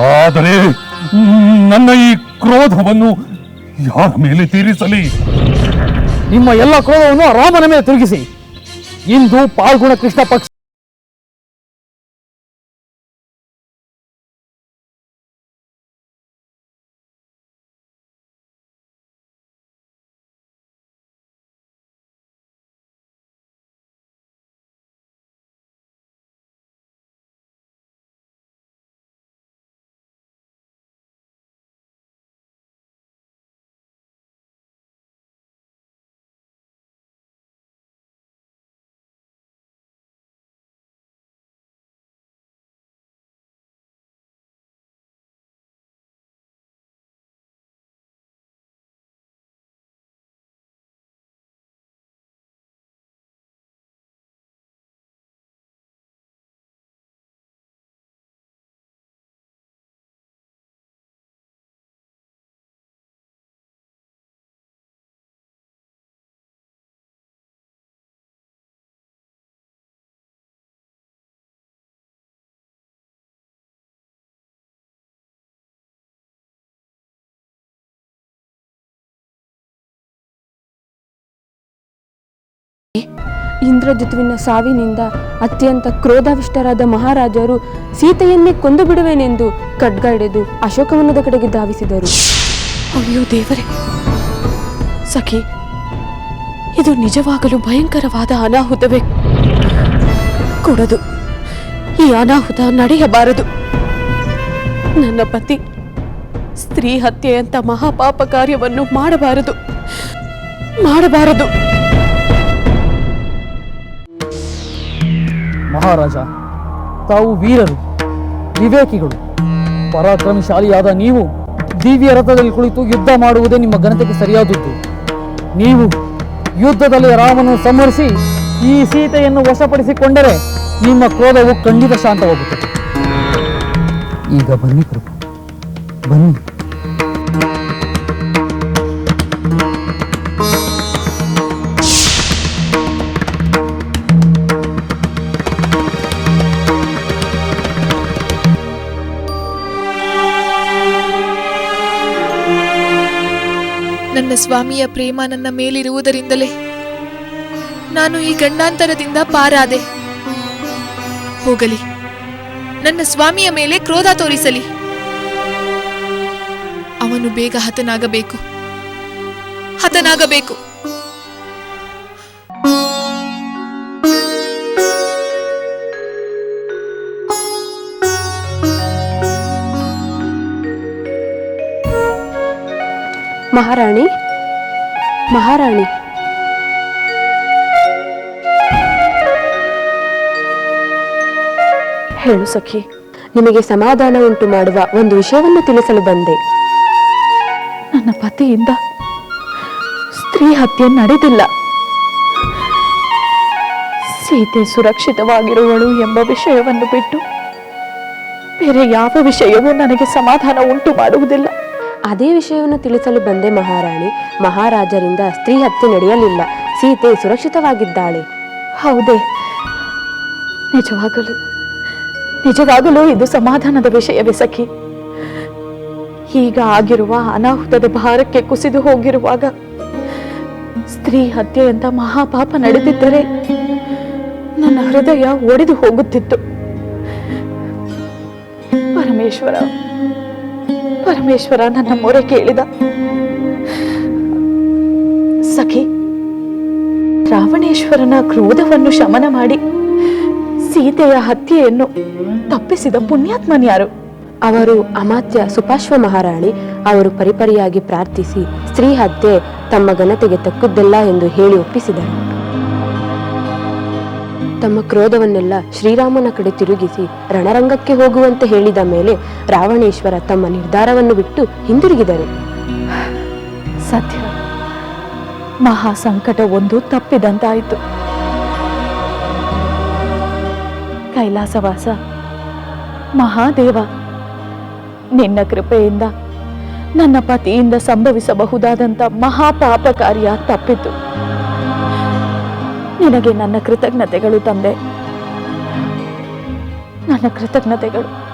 ಆದರೆ, ನನ್ನ ಈ ಕ್ರೋಧವನ್ನು ಯಾರ ಮೇಲೆ ತೀರಿಸಲಿ? ನಿಮ್ಮ ಎಲ್ಲ ಕ್ರೋಧವನ್ನು ರಾಮನ ಮೇಲೆ ತಿರುಗಿಸಿ. ಇಂದು ಪಾಲ್ಗುಣ ಕೃಷ್ಣ ಪಕ್ಷ ಇಂದ್ರಜಿತುವಿನ ಸಾವಿನಿಂದ ಅತ್ಯಂತ ಕ್ರೋಧಾವಿಷ್ಟರಾದ ಮಹಾರಾಜರು ಸೀತೆಯನ್ನೇ ಕೊಂದು ಬಿಡುವೆನೆಂದು ಖಡ್ಗ ಹಿಡಿದು ಅಶೋಕವನದ ಕಡೆಗೆ ಧಾವಿಸಿದರು. ಅಯ್ಯೋ ದೇವರೇ, ಸಖಿ, ಇದು ನಿಜವಾಗಲು ಭಯಂಕರವಾದ ಅನಾಹುತವೇ? ಕೊಡದು, ಈ ಅನಾಹುತ ನಡೆಯಬಾರದು. ನನ್ನ ಪತಿ, ಸ್ತ್ರೀ ಹತ್ಯೆಯಂತ ಮಹಾಪಾಪ ಕಾರ್ಯವನ್ನು ಮಾಡಬಾರದು. ಮಾಡಬಾರದು. ಮಹಾರಾಜ, ತಾವು ವೀರರು, ವಿವೇಕಿಗಳು, ಪರಾಕ್ರಮಶಾಲಿಯಾದ ನೀವು, ದಿವ್ಯ ರಥದಲ್ಲಿ ಕುಳಿತು ಯುದ್ಧ ಮಾಡುವುದೇ ನಿಮ್ಮ ಘನತೆಗೆ ಸರಿಯಾದದ್ದು. ನೀವು ಯುದ್ಧದಲ್ಲಿ ರಾಮನು ಸಂಹರಿಸಿ ಈ ಸೀತೆಯನ್ನು ವಶಪಡಿಸಿಕೊಂಡರೆ ನಿಮ್ಮ ಕ್ರೋಧವು ಖಂಡಿತ ಶಾಂತವಾಗುತ್ತದೆ. ಈಗ ಬನ್ನಿ ಪ್ರಭು ಬನ್ನಿ. ನನ್ನ ಸ್ವಾಮಿಯ ಪ್ರೇಮ ನನ್ನ ಮೇಲಿರುವುದರಿಂದಲೇ ನಾನು ಈ ಗಂಡಾಂತರದಿಂದ ಪಾರಾದೆ. ಹೋಗಲಿ, ನನ್ನ ಸ್ವಾಮಿಯ ಮೇಲೆ ಕ್ರೋಧ ತೋರಿಸಲಿ. ಅವನು ಬೇಗ ಹತನಾಗಬೇಕು. ಹತನಾಗಬೇಕು. ಮಹಾರಾಣಿ ಮಹಾರಾಣಿ. ಹೇಳು ಸಖಿ, ನಿಮಗೆ ಸಮಾಧಾನ ಉಂಟು ಮಾಡುವ ಒಂದು ವಿಷಯವನ್ನು ತಿಳಿಸಲು ಬಂದೆ. ನನ್ನ ಪತಿಯಿಂದ ಸ್ತ್ರೀ ಹತ್ಯೆ ನಡೆದಿಲ್ಲ. ಸೀತೆ ಸುರಕ್ಷಿತವಾಗಿರುವಳು ಎಂಬ ವಿಷಯವನ್ನು ಬಿಟ್ಟು ಬೇರೆ ಯಾವ ವಿಷಯವೂ ನನಗೆ ಸಮಾಧಾನ ಉಂಟು ಮಾಡುವುದಿಲ್ಲ. ಅದೇ ವಿಷಯವನ್ನು ತಿಳಿಸಲು ಬಂದೆ ಮಹಾರಾಣಿ. ಮಹಾರಾಜರಿಂದ ಸ್ತ್ರೀ ಹತ್ಯೆ ನಡೆಯಲಿಲ್ಲ. ಸೀತೆ ಸುರಕ್ಷಿತವಾಗಿದ್ದಾಳೆ. ಹೌದೇ. ನಿಜವಾಗಲು, ನಿಜವಾಗಲೂ ಇದು ಸಮಾಧಾನದ ವಿಷಯವೇ ಸಖಿ. ಈಗ ಆಗಿರುವ ಅನಾಹುತದ ಭಾರಕ್ಕೆ ಕುಸಿದು ಹೋಗಿರುವಾಗ ಸ್ತ್ರೀ ಹತ್ಯೆಯಂತ ಮಹಾಪಾಪ ನಡೆದಿದ್ದರೆ ನನ್ನ ಹೃದಯ ಒಡೆದು ಹೋಗುತ್ತಿತ್ತು. ಪರಮೇಶ್ವರ ಪರಮೇಶ್ವರ ನನ್ನ ಮೊರೆ ಕೇಳಿದ. ಸಖಿ, ರಾವಣೇಶ್ವರನ ಕ್ರೋಧವನ್ನು ಶಮನ ಮಾಡಿ ಸೀತೆಯ ಹತ್ಯೆಯನ್ನು ತಪ್ಪಿಸಿದ ಪುಣ್ಯಾತ್ಮನ್ಯಾರು ಅವರು ಅಮಾತ್ಯ ಸುಪಾಶ್ವ ಮಹಾರಾಣಿ, ಅವರು ಪರಿಪರಿಯಾಗಿ ಪ್ರಾರ್ಥಿಸಿ ಸ್ತ್ರೀ ಹತ್ಯೆ ತಮ್ಮ ಘನತೆಗೆ ತಕ್ಕುದಲ್ಲ ಎಂದು ಹೇಳಿ ಒಪ್ಪಿಸಿದರು. ತಮ್ಮ ಕ್ರೋಧವನ್ನೆಲ್ಲ ಶ್ರೀರಾಮನ ಕಡೆ ತಿರುಗಿಸಿ ರಣರಂಗಕ್ಕೆ ಹೋಗುವಂತೆ ಹೇಳಿದ ಮೇಲೆ ರಾವಣೇಶ್ವರ ತಮ್ಮ ನಿರ್ಧಾರವನ್ನು ಬಿಟ್ಟು ಹಿಂದಿರುಗಿದರು. ಸತ್ಯ. ಮಹಾ ಸಂಕಟ ಒಂದು ತಪ್ಪಿದಂತಾಯಿತು. ಕೈಲಾಸವಾಸ, ಮಹಾದೇವ, ನಿನ್ನ ಕೃಪೆಯಿಂದ, ನನ್ನ ಪತಿಯಿಂದ ಸಂಭವಿಸಬಹುದಾದಂಥ ಮಹಾಪಾಪ ಕಾರ್ಯ ತಪ್ಪಿತು. ನಿನಗೆ ನನ್ನ ಕೃತಜ್ಞತೆಗಳು ತಂದೆ. ನನ್ನ ಕೃತಜ್ಞತೆಗಳು.